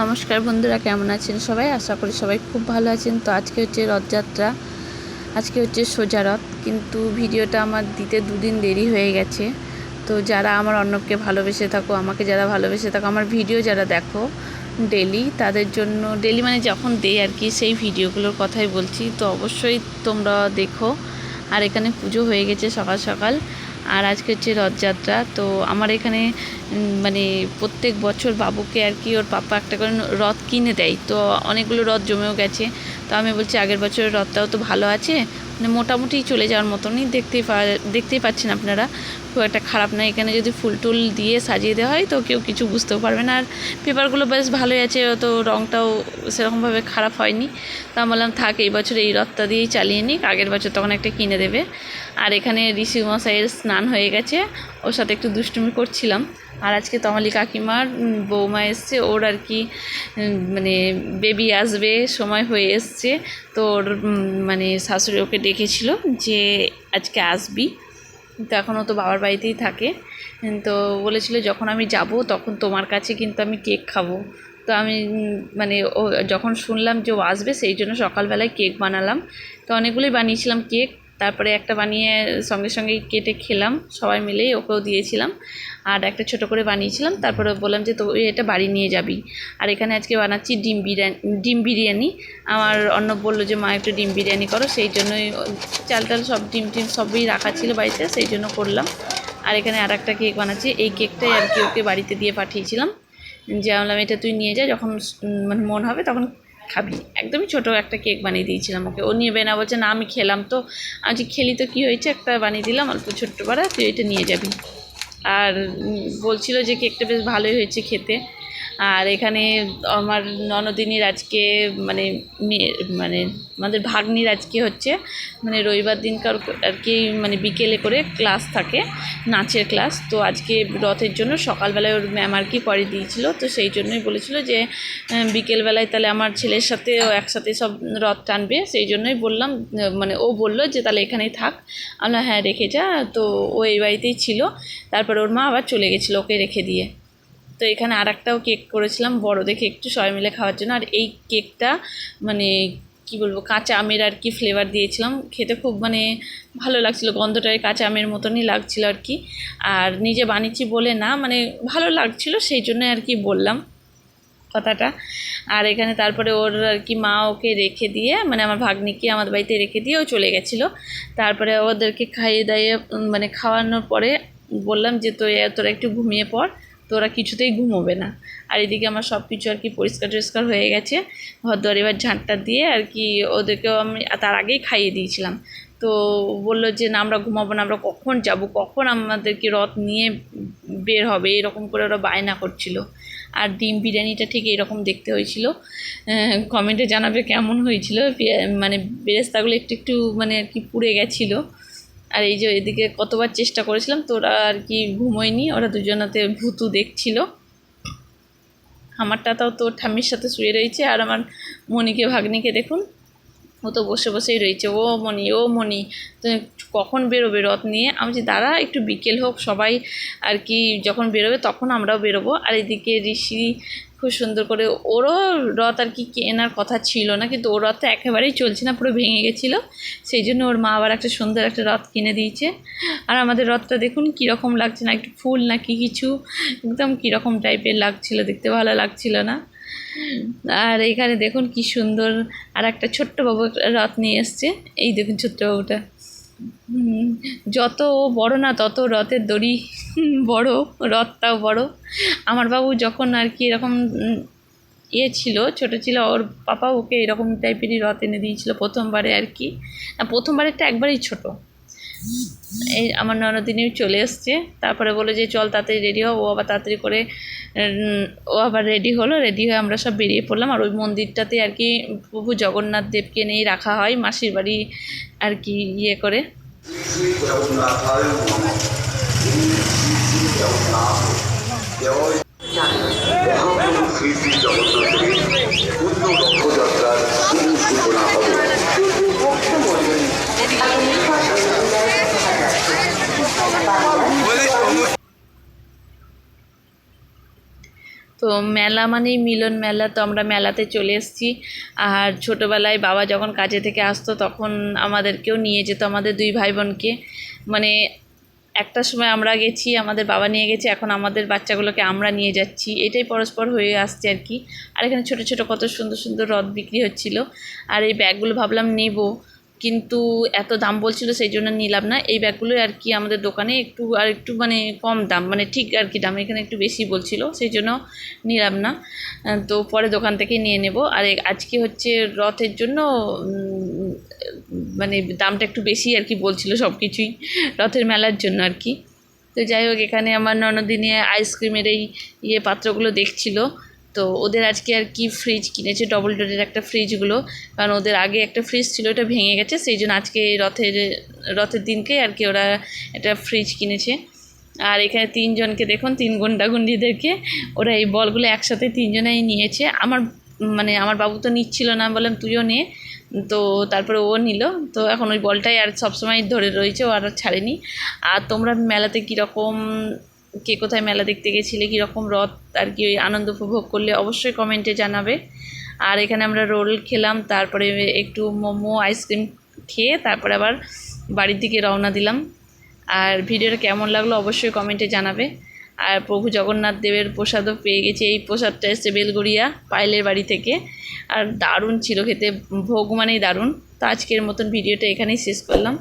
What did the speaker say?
নমস্কার বন্ধুরা, কেমন আছেন সবাই? আশা করি সবাই খুব ভালো আছেন। তো আজকে হচ্ছে রথযাত্রা, আজকে হচ্ছে সোজা রথ। কিন্তু ভিডিওটা আমার দিতে দুদিন দেরি হয়ে গেছে। তো যারা আমার অর্ণবকে ভালোবেসে থাকো, আমাকে যারা ভালোবেসে থাকো, আমার ভিডিও যারা দেখো ডেলি তাদের জন্য ডেলি মানে যখন দেই আর কি, সেই ভিডিওগুলোর কথাই বলছি। তো অবশ্যই তোমরা দেখো। আর এখানে পুজো হয়ে গেছে সকাল সকাল। আর আজকে হচ্ছে রথযাত্রা। তো আমার এখানে মানে প্রত্যেক বছর বাবুকে আর কি ওর পাপা একটা করে রথ কিনে দেয়। তো অনেকগুলো রথ জমেও গেছে। তো আমি বলছি, আগের বছরের রথটাও তো ভালো আছে। মানে মোটামুটি চলে যাওয়ার মতনই দেখতেই পা দেখতেই পাচ্ছেন আপনারা। খুব একটা খারাপ না, এখানে যদি ফুল টুল দিয়ে সাজিয়ে দেওয়া হয়, তো কেউ কিছু বুঝতেও পারবে না। আর পেপারগুলো বেশ ভালোই আছে তো রঙটাও সেরকমভাবে খারাপ হয়নি। তো আমি বললাম, থাক, এই বছর এই রথটা দিয়েই চালিয়ে নিক, আগের বছর তখন একটা কিনে দেবে। আর এখানে ঋষি মশাইয়ের স্নান হয়ে গেছে, ওর সাথে একটু দুষ্টুমি করছিলাম। আর আজকে তমালি কাকিমার বৌমা এসছে, ওর আর কি মানে বেবি আসবে, সময় হয়ে এসছে, তো ওর মানে শাশুড়ি ওকে ডেকেছিল যে আজকে আসবি। তো এখনও তো বাবার বাড়িতেই থাকে। তো বলেছিল যখন আমি যাব তখন তোমার কাছে কিন্তু আমি কেক খাব। তো আমি মানে ও, যখন শুনলাম যে ও আসবে সেই জন্য সকালবেলায় কেক বানালাম। তো অনেকগুলোই বানিয়েছিলাম কেক। তারপরে একটা বানিয়ে সঙ্গে সঙ্গেই কেটে খেলাম, সবাই মিলেই ওকেও দিয়েছিলাম। আর একটা ছোট করে বানিয়েছিলাম, তারপরে বললাম যে তো এই এটা বাড়ি নিয়ে যাবি। আর এখানে আজকে বানাচ্ছি ডিম বিরিয়ানি ডিম বিরিয়ানি। আমার অন্য বলল যে, মা, একটু ডিম বিরিয়ানি করো। সেই জন্যই চাল টাল সব ডিম টিম সবই রাখা ছিল বাড়িতে, সেই জন্য করলাম। আর এখানে আর একটা কেক বানাচ্ছি। এই কেকটাই আর কি ওকে বাড়িতে দিয়ে পাঠিয়েছিলাম। যে, আমি বললাম, এটা তুই নিয়ে যা। যখন মানে মন হবে তখন খাবি। একদমই ছোট একটা কেক বানিয়ে দিয়েছিলাম ওকে। ও নিয়ে বেনা বলছে, না, আমি খেলাম তো। আমি যে খেলি তো, কী হয়েছে? একটা বানিয়ে দিলাম, অল্প ছোট্ট পাড়া তুই এটা নিয়ে যাবি। আর বলছিল যে, কেকটা বেশ ভালোই হয়েছে খেতে। আর এখানে আমার ননদিনীর আজকে মানে মানে আমাদের ভাগ্নির আজকে হচ্ছে মানে রবিবার দিনকার আর কি মানে বিকেলে করে ক্লাস থাকে, নাচের ক্লাস। তো আজকে রথের জন্য সকালবেলায় ওর ম্যাম আর কি করে দিয়েছিল, তো সেই জন্যই বলেছিল যে বিকেলবেলায় তাহলে আমার ছেলের সাথে ও একসাথে সব রথ টানবে। সেই জন্যই বললাম মানে ও বলল যে, তাহলে এখানেই থাক। আমরা হ্যাঁ রেখে যা। তো ও এই বাড়িতেই ছিল। তারপর ওর মা আবার চলে গেছিল ওকে রেখে দিয়ে। তো এখানে আর একটাও কেক করেছিলাম বড় দেখে একটু সবাই মিলে খাওয়ার জন্য। আর এই কেকটা মানে কি বলব, কাঁচা আমের আর কি ফ্লেভার দিয়েছিলাম। খেতে খুব মানে ভালো লাগছিল গন্ধটাই কাঁচা আমের মতনই লাগছিল আর কি। আর নিজে বানিয়েছি বলে না মানে ভালো লাগছিল, সেই জন্য আর কি বললাম কথাটা। আর এখানে তারপরে ওর আর কি মা ওকে রেখে দিয়ে মানে আমার ভাগ্নিকে আমাদের বাড়িতে রেখে দিয়ে ও চলে গেছিল। তারপরে ওদেরকে খাইয়ে দাইয়ে মানে খাওয়ানোর পরে বললাম যে তো তোরা একটু ঘুমিয়ে পড়। তোরা কিছুতেই ঘুমোবে না। আর এদিকে আমার সব কিছু আর কি পরিষ্কার টরিষ্কার হয়ে গেছে। ঘর দুয়ার এবার ঝাঁটটা দিয়ে আর কি ওদেরকেও আমি তার আগেই খাইয়ে দিয়েছিলাম। তো বলল যে, না, আমরা ঘুমাবো না, আমরা কখন যাব? কখন আমাদেরকে রথ নিয়ে বের হবে? এরকম করে ওরা বায়না করছিল। আর ডিম বিরিয়ানিটা ঠিক এরকম দেখতে হয়েছিল। কমেন্টে জানাবে কেমন হয়েছিল। মানে বেরেস্তাগুলো একটু একটু মানে আর কি পুড়ে গেছিল। আর এই যে এদিকে কতবার চেষ্টা করেছিলাম, তো ওরা আর কি ঘুমোয়নি, ওরা দুজনাতে ভুতু দেখছিল। আমারটা তাও তো ঠাম্মির সাথে শুয়ে রয়েছে, আর আমার মনিকে ভাগ্নিকে দেখুন, ও তো বসে বসেই রয়েছে। ও মনি ও মনি তো কখন বেরোবে রথ নিয়ে? আমি যে দাঁড়া, একটু বিকেল হোক, সবাই আর কি যখন বেরোবে তখন আমরাও বেরোবো। আর এদিকে ঋষি খুব সুন্দর করে। ওরও রথ আর কি কেনার কথা ছিল না, কিন্তু ওর রথটা একেবারেই চলছে না, পুরো ভেঙে গেছিল। সেই জন্য ওর মা আবার একটা সুন্দর একটা রথ কিনে দিয়েছে। আর আমাদের রথটা দেখুন কীরকম লাগছে না, একটু ফুল না কি কিছু, একদম কীরকম টাইপের লাগছিল, দেখতে ভালো লাগছিল না। আর এখানে দেখুন কি সুন্দর, আর একটা ছোট্ট বাবু রথ নিয়ে এসছে। এই দেখুন ছোট্ট বাবুটা। যত ও বড় না তত রথের দড়ি। বড় রথটাও বড়। আমার বাবু যখন আর কি এরকম ইয়ে ছিল, ছোটো ছিল, ওর পাপা ওকে এরকম টাইপেরই রথ এনে দিয়েছিল প্রথমবারে আর কি। প্রথমবারেরটা একবারেই ছোট। এই আমার ননদিনীও চলে এসছে। তারপরে বলে যে, চল তাড়াতাড়ি রেডি হও ও আবার তাড়াতাড়ি করে ও আবার রেডি হলো। রেডি হয়ে আমরা সব বেরিয়ে পড়লাম। আর ওই মন্দিরটাতে আর কি প্রভু জগন্নাথ দেবকে নিয়েই রাখা হয় মাসির বাড়ি আর কি ইয়ে করে। জগন্নাথের পূর্ণ রথযাত্রার শুভ সূচনা হবে মেলা মানেই মিলন মেলা। তো আমরা মেলাতে চলে এসেছি। আর ছোটোবেলায় বাবা যখন কাজে থেকে আসতো, তখন আমাদেরকেও নিয়ে যেত আমাদের দুই ভাই বোনকে মানে একটা সময় আমরা গেছি, আমাদের বাবা নিয়ে গেছে, এখন আমাদের বাচ্চাগুলোকে আমরা নিয়ে যাচ্ছি। এটাই পরস্পর হয়ে আসছে আর কি। আর এখানে ছোটো ছোটো কত সুন্দর সুন্দর রথ বিক্রি হচ্ছিল। আর এই ব্যাগগুলো ভাবলাম নেব। কিন্তু এত দাম বলছিল সেই জন্য নিলাম না। এই ব্যাগগুলো আর কি আমাদের দোকানে একটু আর একটু মানে কম দাম মানে ঠিক আর কি দাম, এখানে একটু বেশি বলছিল, সেই জন্য নিলাম না। তো পরে দোকান থেকেই নিয়ে নেব। আর আজকে হচ্ছে রথের জন্য মানে দামটা একটু বেশি আর কি বলছিল সব কিছুই রথের মেলার জন্য আর কি। তো যাই হোক, এখানে আমার ননদিনী আইসক্রিমের এই ইয়ে পাত্রগুলো দেখছিল। তো ওদের আজকে আর কি ফ্রিজ কিনেছে ডবল ডোরের একটা ফ্রিজগুলো কারণ ওদের আগে একটা ফ্রিজ ছিল, ওটা ভেঙে গেছে, সেই জন্য আজকে রথের রথের দিনকে আর কি ওরা একটা ফ্রিজ কিনেছে। আর এখানে তিনজনকে দেখুন, তিন গুন্ডাগুন্ডিদেরকে, ওরা এই বলগুলো একসাথে তিনজনেই নিয়েছে। আমার মানে আমার বাবু তো নিচ্ছিল না বললাম, তুইও নে। তো তারপরে ও নিল। তো এখন ওই বলটাই আর সবসময় ধরে রয়েছে, ও আর ছাড়েনি। আর তোমরা মেলাতে কীরকম কে কোথায় মেলা দেখতে গেছিলে, কীরকম রথ আর কি ওই আনন্দ উপভোগ করলে অবশ্যই কমেন্টে জানাবে। আর এখানে আমরা রোল খেলাম, তারপরে একটু মোমো, আইসক্রিম খেয়ে তারপরে আবার বাড়ির দিকে রওনা দিলাম। আর ভিডিওটা কেমন লাগল অবশ্যই কমেন্টে জানাবে। আর প্রভু জগন্নাথ দেবের প্রসাদও পেয়ে গেছি, এই প্রসাদটা এসছে বেলগড়িয়া পাইলের বাড়ি থেকে। আর দারুণ ছিল খেতে, ভোগ মানেই দারুণ। তো আজকের মতন ভিডিওটা এখানেই শেষ করলাম।